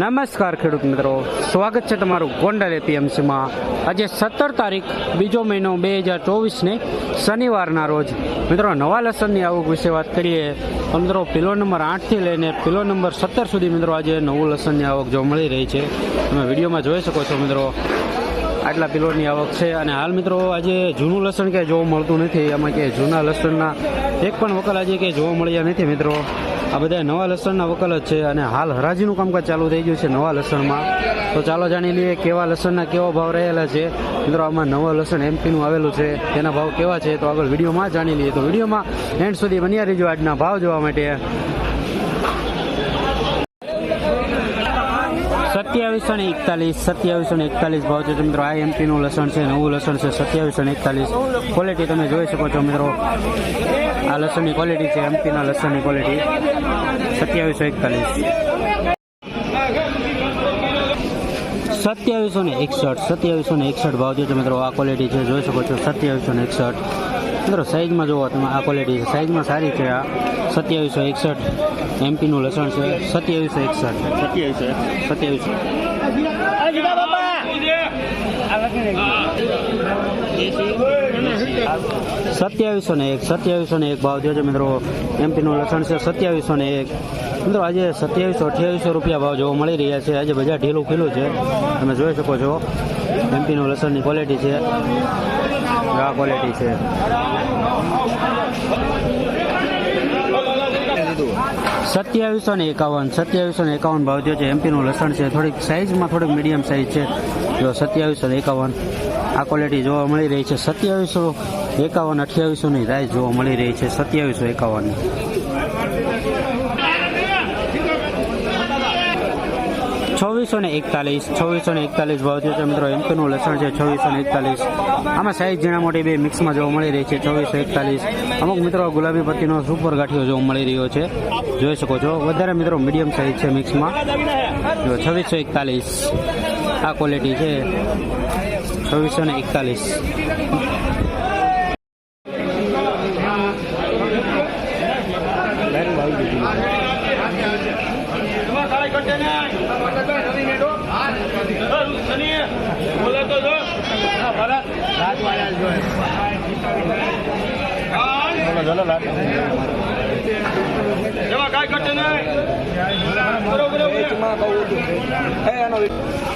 નમસ્કાર ખેડૂત મિત્રો. સ્વાગત છે તમારું ગોંડલ એપીએમસીમાં. આજે સત્તર તારીખ, બીજો મહિનો બે હજાર ચોવીસને શનિવારના રોજ. મિત્રો, નવા લસણની આવક વિશે વાત કરીએ, તો મિત્રો પિલો નંબર આઠથી લઈને પિલો નંબર સત્તર સુધી મિત્રો આજે નવું લસણની આવક જોવા મળી રહી છે. તમે વિડીયોમાં જોઈ શકો છો મિત્રો, આટલા પિલોની આવક છે. અને હાલ મિત્રો, આજે જૂનું લસણ ક્યાંય જોવા મળતું નથી. એમાં કે જૂના લસણના એક પણ વકલ આજે ક્યાંય જોવા મળ્યા નથી મિત્રો. આ બધા નવા લસણના વકલ છે અને હાલ હરાજીનું કામકાજ ચાલુ થઈ ગયું છે નવા લસણમાં. તો ચાલો જાણી લઈએ કેવા લસણના કેવા ભાવ રહેલા છે. મિત્રો, આમાં નવા લસણ એમપીનું આવેલું છે. તેના ભાવ કેવા છે તો આગળ વિડીયોમાં જાણી લઈએ. તો વિડીયોમાં એન્ડ સુધી બન્યા રહીજો આજના ભાવ જોવા માટે. સત્યાવીસો ને એકતાલીસ, સત્યાવીસો ને એકતાલીસ ભાવ છે મિત્રો, આ એમપીનું લસણ છે નવું લસણ છે, સત્યાવીસો ને એકતાલીસ. ક્વોલિટી તમે જોઈ શકો છો મિત્રો. આ લસણની ક્વોલિટી છે, એમપીના લસણની ક્વોલિટી સત્યાવીસો એકતાલીસ. સત્યાવીસો ને એકસઠ, સત્યાવીસો ને એકસઠ ભાવ છે મિત્રો, આ ક્વોલિટી છે, જોઈ શકો છો, સત્યાવીસો ને એકસઠ. મિત્રો સાઇઝમાં જોવો તમે આ ક્વોલિટી છે. સાઇઝમાં સારી છે આ. સત્યાવીસો એકસઠ એમપીનું લસણ છે. સત્યાવીસો એકસઠ. સત્યાવીસો સત્યાવીસો. સત્યાવીસો ને એક સત્યાવીસો ને એક ભાવ જોજો મિત્રો. એમપીનું લસણ છે સત્યાવીસો ને એક. મિત્રો આજે સત્યાવીસો, અઠ્યાવીસો રૂપિયા ભાવ જોવા મળી રહ્યા છે. આજે બજાર ઢીલું ખીલું છે. તમે જોઈ શકો છો એમપીનું લસણની ક્વોલિટી છે. આ ક્વોલિટી છે. સત્યાવીસો ને એકાવન, સત્યાવીસો ને એકાવન ભાવ થયો છે. એમપીનું લસણ છે. થોડીક સાઇઝમાં થોડીક મીડિયમ સાઇઝ છે. જો સત્યાવીસો ને એકાવન, આ ક્વોલિટી જોવા મળી રહી છે. સત્યાવીસો એકાવન અઠ્યાવીસોની રાઈસ જોવા મળી રહી છે. સત્યાવીસો એકાવન. છવ્વીસો ને એકતાલીસ, છવ્વીસો ને એકતાલીસ ભાવ થયો છે મિત્રો. એમપીનું લસણ છે છવ્વીસો ને એકતાલીસ. આમાં સાઈઝ ઝીણા મોટી બે મિક્સમાં જોવા મળી રહી છે છવ્વીસો એકતાલીસ. અમુક મિત્રો ગુલાબી પત્તીનો સુપર ગાંઠિયો જોવા મળી રહ્યો છે. જોઈ શકો છો. વધારે મિત્રો મીડિયમ સાઈઝ છે મિક્સમાં. જો છવ્વીસો એકતાલીસ. આ ક્વોલિટી છે છવ્વીસો ને એકતાલીસ.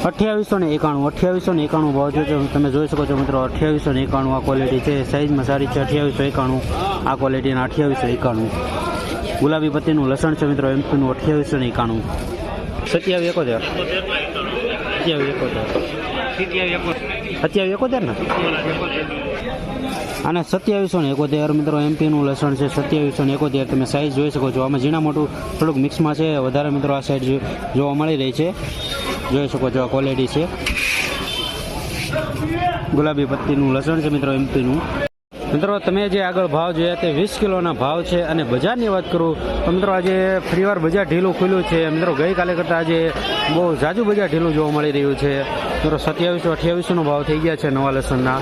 અઠ્યાવીસો ને એકાણું, અઠ્યાવીસો ને એકાણું ભાવ છે. તમે જોઈ શકો છો મિત્રો, અઠ્યાવીસો ને એકાણું આ ક્વોલિટી છે. સાઇઝમાં સારી છે, અઠ્યાવીસો એકાણું. આ ક્વોલિટીના અઠ્યાવીસો એકાણું. ગુલાબી પત્તીનું લસણ છે મિત્રો, એમપીનું અઠ્યાવીસો ને એકાણું. સત્યાવી એકોતેર. સત્યાવી એકોતેર. સત્યાવી એકોતેર ને? અને સત્યાવીસો ને એકોતેર મિત્રો, એમપીનું લસણ છે સત્યાવીસો ને એકોતેર. તમે સાઇઝ જોઈ શકો છો. આમાં ઝીણા મોટું થોડુંક મિક્સમાં છે. વધારે મિત્રો આ સાઈડ જોવા મળી રહી છે. જોઈ શકો છો આ ક્વોલિટી છે. ગુલાબી પત્તીનું લસણ છે મિત્રો, એમપીનું. મિત્રો, તમે જે આગળ ભાવ જોયા તે વીસ કિલોના ભાવ છે અને બજારની વાત કરું, તો મિત્રો, આજે ફરીવાર બજાર ઢીલું ખુલ્યું છે. મિત્રો, ગઈકાલે કરતાં આજે બહુ ઝાઝું બજાર ઢીલું જોવા મળી રહ્યું છે. મિત્રો, સત્યાવીસો, અઠ્યાવીસોનો ભાવ થઈ ગયા છે નવા લસણના.